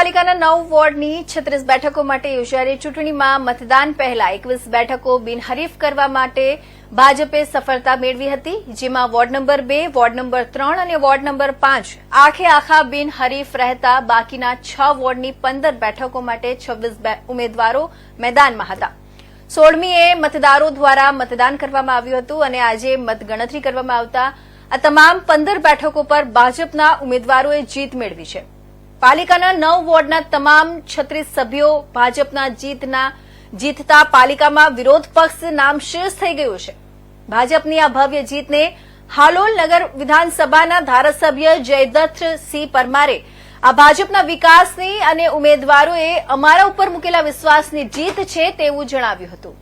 નગરપાલિકાના નવ વોર્ડની છત્રીસ બેઠકો માટે યોજાયેલી ચૂંટણીમાં મતદાન પહેલા એકવીસ બેઠકો બિનહરીફ કરવા માટે ભાજપે સફળતા મેળવી હતી, જેમાં વોર્ડ નંબર બે, વોર્ડ નંબર ત્રણ અને વોર્ડ નંબર પાંચ આખે આખા બિનહરીફ રહેતા બાકીના છ વોર્ડની પંદર બેઠકો માટે છવ્વીસ ઉમેદવારો મેદાનમાં હતા. સોળમીએ મતદારો દ્વારા મતદાન કરવામાં આવ્યું હતું અને આજે મતગણતરી કરવામાં આવતા આ તમામ પંદર બેઠકો પર ભાજપના ઉમેદવારોએ જીત મેળવી છે. પાલિકાના નવ વોર્ડના તમામ છત્રીસ સભ્યો ભાજપના જીતના જીતતા પાલિકામાં વિરોધ પક્ષ નામ નામશેષ થઈ ગયું છે. ભાજપની આ ભવ્ય જીતને હાલોલ નગર વિધાનસભાના ધારાસભ્ય જયદત્ત સિંહ પરમારે આ ભાજપના વિકાસની અને ઉમેદવારોએ અમારા ઉપર મૂકેલા વિશ્વાસની જીત છે તેવું જણાવ્યું હતું.